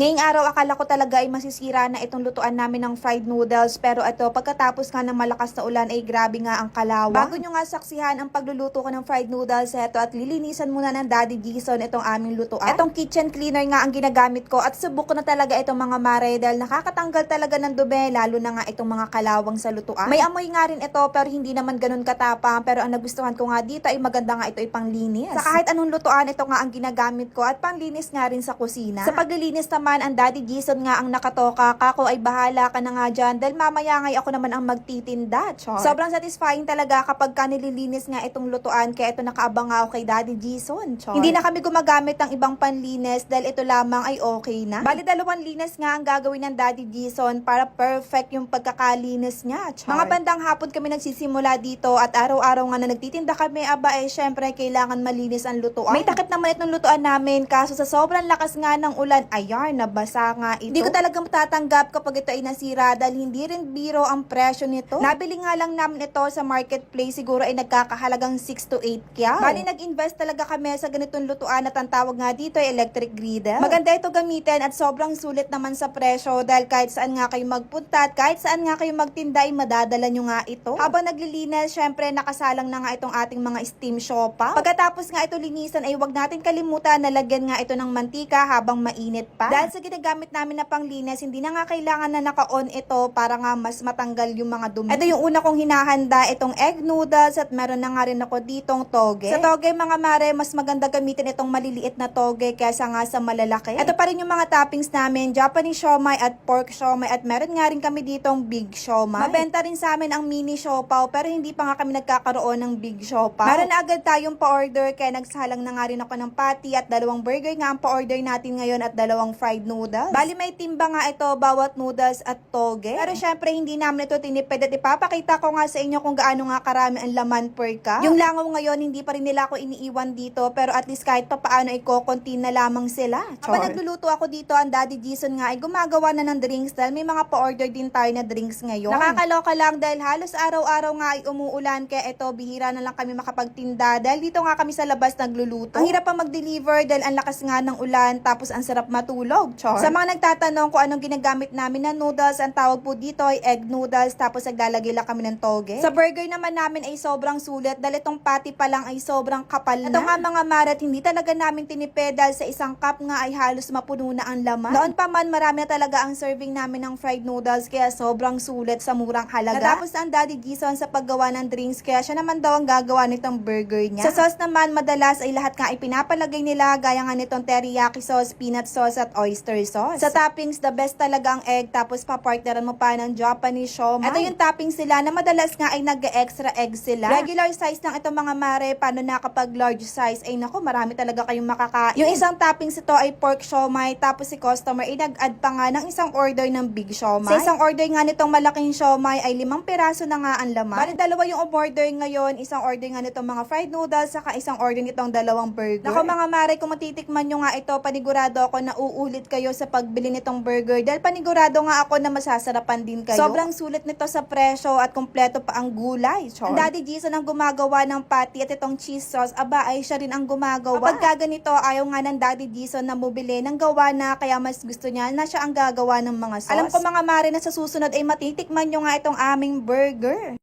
Ngayong araw, akala ko talaga ay masisira na itong lutuan namin ng fried noodles. Pero ito, pagkatapos nga ng malakas na ulan, ay grabe nga ang kalawang. Bago nyo nga saksihan ang pagluluto ko ng fried noodles, ito at lilinisan muna ng Daddy Jason itong aming lutuan. Itong kitchen cleaner nga ang ginagamit ko at subok ko na talaga itong mga mare dahil nakakatanggal talaga ng dumi, lalo na nga itong mga kalawang sa lutuan. May amoy nga rin ito pero hindi naman ganun katapang. Pero ang nagustuhan ko nga dito ay maganda nga ito ay panglinis. Sa kahit anong lutuan, ito nga ang ginagamit ko at panglinis nga rin sa kusina. Sa paglilinis naman, ang Daddy Jason nga ang nakatoka. Kako ay bahala ka na nga dyan dahil mamaya ngay ako naman ang magtitinda. Char. Sobrang satisfying talaga kapag ka nililinis nga itong lutuan kaya ito nakaabang nga ako kay Daddy Jason. Char. Hindi na kami gumagamit ng ibang panlinis dahil ito lamang ay okay na. Bali dalawang linis nga ang gagawin ng Daddy Jason para perfect yung pagkakalinis niya. Char. Mga bandang hapon kami nagsisimula dito at araw-araw nga na nagtitinda kami, aba eh syempre kailangan malinis ang lutuan. May takip naman itong lutuan namin kaso sa sobrang lakas nga ng ulan, ayan, nabasa nga ito. Hindi ko talaga matatanggap kapag ito ay nasira dahil hindi rin biro ang presyo nito. Nabili nga lang namin ito sa marketplace, siguro ay nagkakahalagang 6 to 8 kya. Bali nag-invest talaga kami sa ganitong lutuan at ang tawag nga dito ay electric griddle. Maganda ito gamitin at sobrang sulit naman sa presyo dahil kahit saan nga kayo magpunta at kahit saan nga kayo magtinda ay madadala nyo nga ito. Habang naglilinis, syempre nakasalang na nga itong ating mga steam shopa. Pagkatapos nga ito linisan ay huwag natin kalimutan na lagyan nga ito ng mantika habang mainit pa. Dahil sa ginagamit namin na panglinis, hindi na nga kailangan na naka-on ito para nga mas matanggal yung mga dumi. Ito yung una kong hinahanda, itong egg noodles at meron na nga rin ako ditong toge. Sa toge mga mare, mas maganda gamitin itong maliliit na toge kaysa nga sa malalaki. Ito pa rin yung mga toppings namin, Japanese siomai at pork siomai at meron nga rin kami ditong big siomai. Mabenta rin sa amin ang mini siopaw pero hindi pa nga kami nagkakaroon ng big siopaw. Meron na agad tayong pa-order kaya nagsalang na nga rin ako ng patty at dalawang burger nga ang pa-order natin ngayon at dalawang fried noodles. Bali may timba nga ito bawat noodles at toge. Pero syempre hindi namin ito tinipid at ipapakita ko nga sa inyo kung gaano nga karami ang laman per cup. Yung langaw ngayon hindi pa rin nila ako iniiwan dito pero at least kahit pa paano ay kokonti na lamang sila. Habang nagluluto ako dito ang Daddy Jason nga ay gumagawa na ng drinks dahil may mga pa-order din tayo na drinks ngayon. Nakakaloka lang dahil halos araw-araw nga ay umuulan kaya ito bihira na lang kami makapagtinda dahil dito nga kami sa labas nagluluto. Ang hirap pa mag-deliver dahil ang lakas nga ng ulan tapos ang sarap matulog. Char. Sa mga nagtatanong kung anong ginagamit namin na noodles, ang tawag po dito ay egg noodles tapos naglalagay lang kami ng toge. Sa burger naman namin ay sobrang sulit dahil itong patty pa lang ay sobrang kapal na. Ito nga mga marat, hindi talaga namin tinipid dahil sa isang cup nga ay halos mapuno na ang laman. Noon pa man marami na talaga ang serving namin ng fried noodles kaya sobrang sulit sa murang halaga. Natapos ang Daddy Gison sa paggawa ng drinks kaya siya naman daw ang gagawa nitong burger niya. Sa sauce naman madalas ay lahat nga ay pinapalagay nila gaya nga nitong teriyaki sauce, peanut sauce at oyster sauce. Sa toppings, the best talaga ang egg tapos papartneran mo pa ng Japanese siomai. Ito yung toppings sila na madalas nga ay nag-extra egg sila. Regular size lang ito mga mare, paano na kapag large size? Ay nako, marami talaga kayong makakain. Yung isang toppings ito ay pork siomai tapos si customer ay nag-add pa nga ng isang order ng big siomai. Sa isang order nga nitong malaking siomai ay limang piraso na nga ang laman. Bali dalawa yung order ngayon, isang order nga nitong mga fried noodles saka isang order nitong dalawang burger. Nako mga mare, kung matitikman nyo nga ito, panigurado ako na uulit kayo sa pagbili nitong burger dahil panigurado nga ako na masasarapan din kayo. Sobrang sulit nito sa presyo at kompleto pa ang gulay. Char. Ang Daddy Jason ang gumagawa ng patty at itong cheese sauce, aba ay siya rin ang gumagawa. Kapag ganito, ayaw nga ng Daddy Jason na bumili ng gawa na kaya mas gusto niya na siya ang gagawa ng mga sauce. Alam ko mga mare na sa susunod ay matitikman nyo nga itong aming burger.